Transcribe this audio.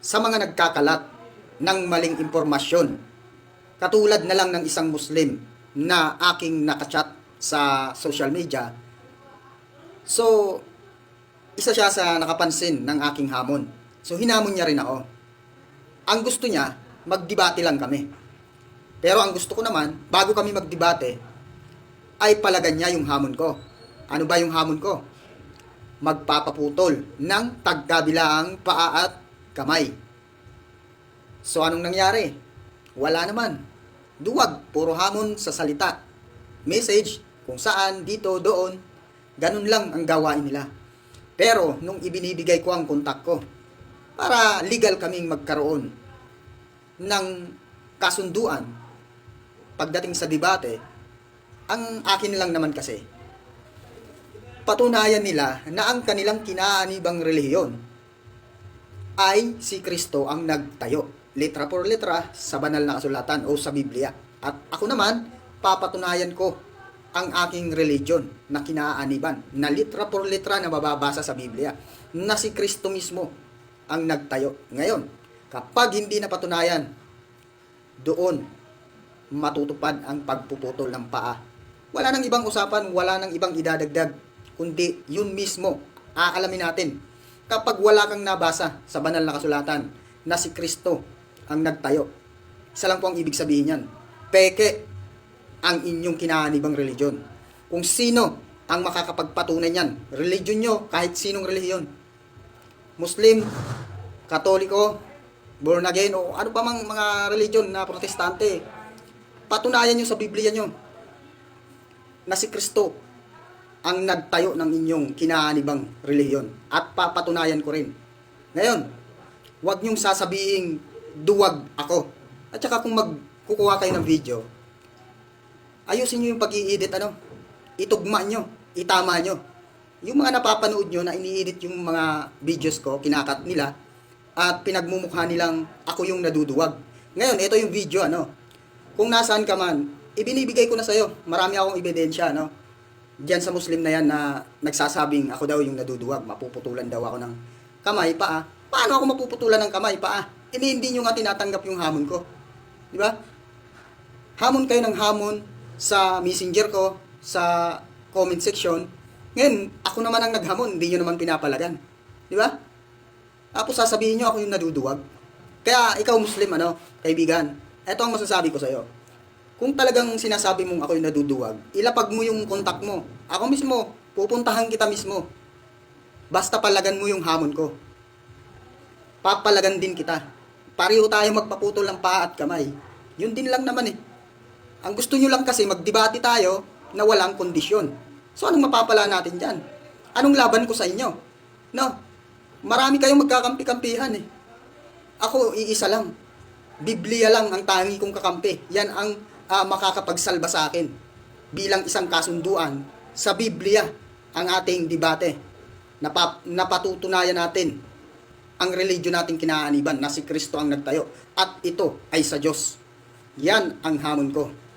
sa mga nagkakalat ng maling impormasyon. Katulad na lang ng isang Muslim na aking nakachat sa social media. So, isa siya sa nakapansin ng aking hamon. So, hinamon niya rin ako. Ang gusto niya, magdebate lang kami. Pero ang gusto ko naman, bago kami magdebate, ay palagan niya yung hamon ko. Ano ba yung hamon ko? Magpapaputol ng tagkabilaang paa at kamay. So anong nangyari? Wala naman. Duwag, puro hamon sa salita. Message, kung saan, dito, doon. Ganun lang ang gawain nila. Pero nung ibinibigay ko ang kontak ko, para legal kaming magkaroon ng kasunduan pagdating sa debate, ang akin lang naman kasi, patunayan nila na ang kanilang kinaanibang relihiyon ay si Kristo ang nagtayo. Letra por letra sa banal na kasulatan o sa Biblia. At ako naman, papatunayan ko ang aking religion na kinaaniban na litra por letra na mababasa sa Biblia na si Kristo mismo ang nagtayo. Ngayon, kapag hindi napatunayan, doon matutupad ang pagpuputol ng paa. Wala nang ibang usapan, wala nang ibang idadagdag, kundi yun mismo, aalamin natin. Kapag wala kang nabasa sa banal na kasulatan na si Kristo ang nagtayo, isa lang po ang ibig sabihin yan. Peke ang inyong kinaanibang religion. Kung sino ang makakapagpatunay niyan, religion nyo, kahit sinong relihiyon. Muslim, Katoliko, born again, o ano pa mang mga religion na protestante, patunayan nyo sa Biblia nyo na si Kristo ang nagtayo ng inyong kinaanibang relihiyon. At papatunayan ko rin. Ngayon, huwag nyong sasabihin duwag ako. At saka kung magkukuha kayo ng video, ayusin nyo yung pag-i-edit, ano? Itugma nyo, itama nyo. Yung mga napapanood nyo na ini-edit yung mga videos ko, kinakat nila, at pinagmumukha nilang ako yung naduduwag. Ngayon, ito yung video, ano? Kung nasaan ka man, ibinibigay ko na sa'yo. Marami akong ebidensya, no? Diyan sa Muslim na yan na nagsasabing ako daw yung naduduwag, mapuputulan daw ako ng kamay, paa. Paano ako mapuputulan ng kamay, paa? Hindi, hindi nyo nga tinatanggap yung hamon ko. Di ba? Hamon kayo ng hamon sa messenger ko, sa comment section. Ngayon, ako naman ang naghamon, hindi nyo naman pinapalagan. Di ba? Tapos sasabihin nyo ako yung naduduwag. Kaya ikaw Muslim, ano, kaibigan, eto ang masasabi ko sa'yo. Kung talagang sinasabi mong ako yung naduduwag, ilapag mo yung kontak mo. Ako mismo, pupuntahan kita mismo. Basta palagan mo yung hamon ko. Papalagan din kita. Pareho tayo magpaputol ng paa at kamay. Yun din lang naman eh. Ang gusto nyo lang kasi magdebate tayo na walang kondisyon. So anong mapapala natin dyan? Anong laban ko sa inyo? No. Marami kayong magkakampi-kampihan eh. Ako, iisa lang. Biblia lang ang tangi kong kakampi. Yan ang ah, makakapagsalba sa akin. Bilang isang kasunduan sa Biblia ang ating debate. Napa, napatutunayan natin ang religion nating kinaaniban na si Kristo ang nagtayo. At ito ay sa Diyos. Yan ang hamon ko.